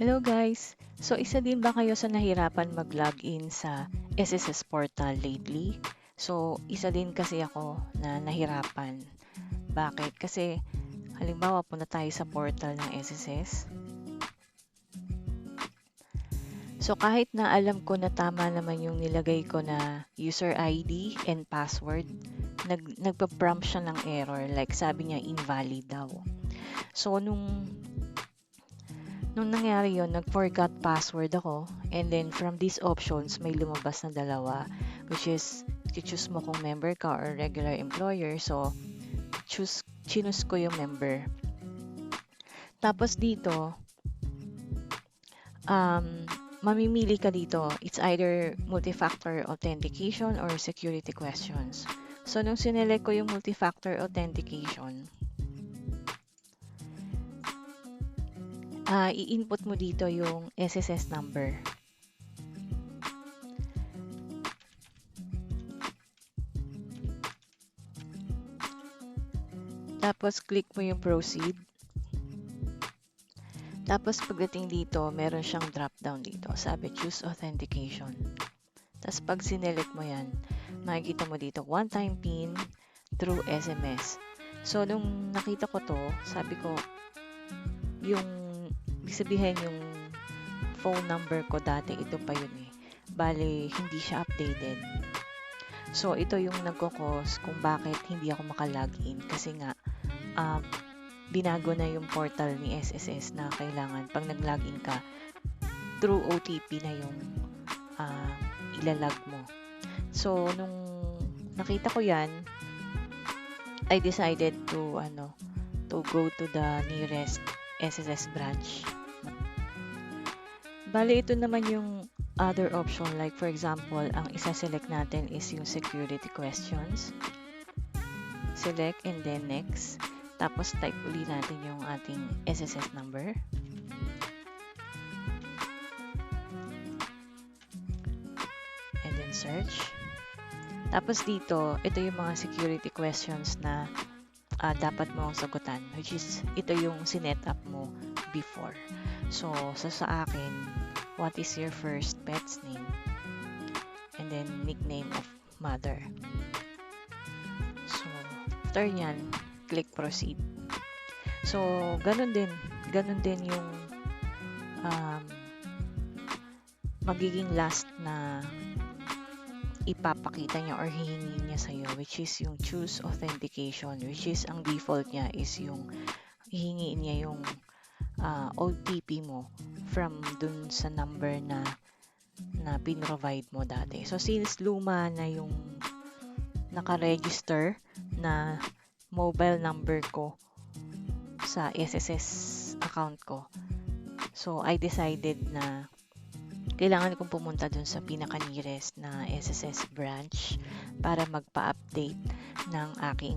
Hello guys! So isa din ba kayo sa nahirapan mag-login sa SSS portal lately? So isa din kasi ako na nahirapan. Bakit? Kasi halimbawa punta tayo sa portal ng SSS. So kahit na alam ko na tama naman yung nilagay ko na user ID and password, nag nagpa-prompt siya ng error like sabi niya invalid daw. So nung Nung nangyari yun, nag-forgot password ako. And then, from these options, may lumabas na dalawa. Which is, choose mo kung member ka or regular employer. So, choose, chinus ko yung member. Tapos dito, um, mamimili ka dito. It's either multi-factor authentication or security questions. So, nung sinelect ko yung multi-factor authentication, uh, i-input mo dito yung SSS number. Tapos, click mo yung proceed. Tapos, pagdating dito, meron siyang drop-down dito. Sabi, choose authentication. Tapos, pag sinelect mo yan, makikita mo dito, one-time PIN through SMS. So, nung nakita ko to, sabi ko, yung Ibig sabihin yung phone number ko dati, ito pa yun eh. Bale, hindi siya updated. So, ito yung nagkakos kung bakit hindi ako makalogin. Kasi nga, um, binago na yung portal ni SSS na kailangan pag nag-login ka, through OTP na yung uh, ilalag mo. So, nung nakita ko yan, I decided to, ano, to go to the nearest SSS branch Bali, ito naman yung other option. Like, for example, ang isa-select natin is yung security questions. Select and then next. Tapos, type uli natin yung ating SSS number. And then search. Tapos dito, ito yung mga security questions na uh, dapat mo sagutan. Which is, ito yung sinet up mo before. So, sa sa akin, what is your first pet's name? And then, nickname of mother. So, after yan, click proceed. So, ganun din. Ganun din yung um, magiging last na ipapakita niya or hihingi niya sa'yo which is yung choose authentication which is ang default niya is yung hihingi niya yung uh, OTP mo from dun sa number na na pinrovide mo dati. So, since luma na yung naka-register na mobile number ko sa SSS account ko, so I decided na kailangan kong pumunta dun sa pinaka-nearest na SSS branch para magpa-update ng aking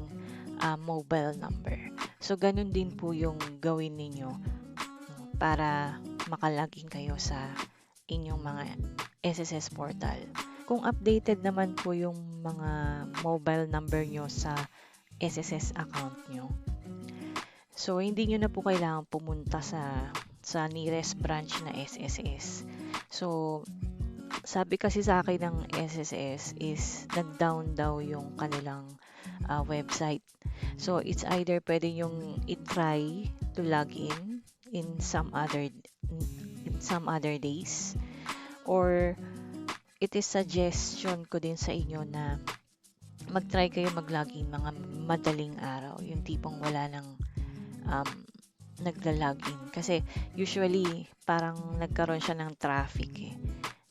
uh, mobile number. So, ganun din po yung gawin ninyo para makalagin kayo sa inyong mga SSS portal. Kung updated naman po yung mga mobile number nyo sa SSS account nyo, so hindi nyo na po kailangan pumunta sa sa nearest branch na SSS. So, sabi kasi sa akin ng SSS is nag-down daw yung kanilang uh, website. So, it's either pwede yung i-try to log in in some other in some other days or it is suggestion ko din sa inyo na mag-try kayo mag-login mga madaling araw yung tipong wala nang um, nagla-login kasi usually parang nagkaroon siya ng traffic eh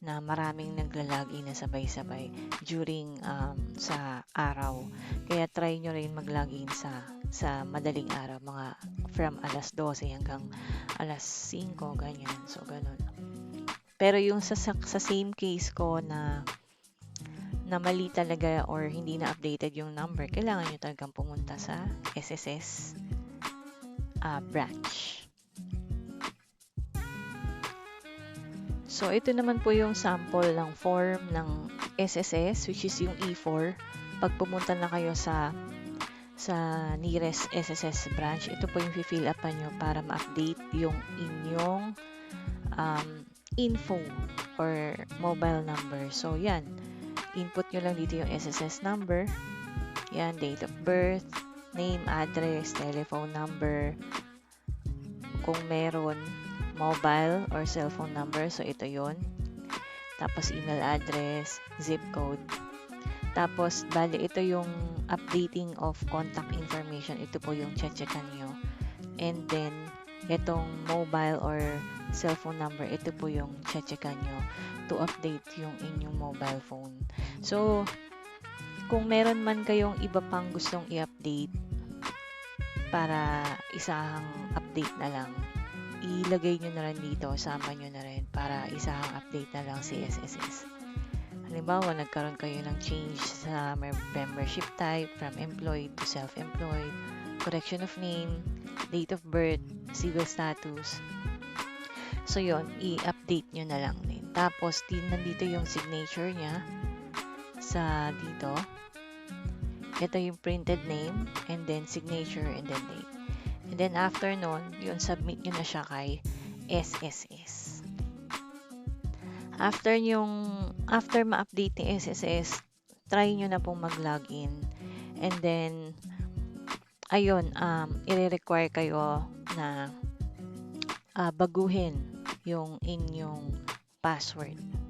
na maraming nagla-login na sabay-sabay during um, sa araw. Kaya try nyo rin mag-login sa sa madaling araw, mga from alas 12 hanggang alas 5, ganyan. So, ganun. Pero yung sa, sa, sa same case ko na na mali talaga or hindi na updated yung number, kailangan nyo talagang pumunta sa SSS uh, branch. So, ito naman po yung sample ng form ng SSS, which is yung E4. Pag pumunta na kayo sa sa nearest SSS branch, ito po yung fill up nyo para ma-update yung inyong um, info or mobile number. So, yan. Input nyo lang dito yung SSS number. Yan, date of birth, name, address, telephone number. Kung meron, mobile or cellphone number. So, ito yon Tapos, email address, zip code. Tapos, bali, ito yung updating of contact information. Ito po yung checkan nyo. And then, itong mobile or cellphone number, ito po yung checkan nyo to update yung inyong mobile phone. So, kung meron man kayong iba pang gustong i-update para isahang update na lang, ilagay nyo na rin dito, sama nyo na rin para isahang update na lang si SSS. Halimbawa, nagkaroon kayo ng change sa membership type from employed to self-employed, correction of name, date of birth, civil status. So, yon i-update nyo na lang din. Tapos, din nandito yung signature niya sa dito. Ito yung printed name, and then signature, and then date. And then, after nun, yun, submit nyo na siya kay SSS. After yung, after ma-update ni SSS, try nyo na pong mag-login. And then, ayun, um, i-require kayo na uh, baguhin yung inyong password.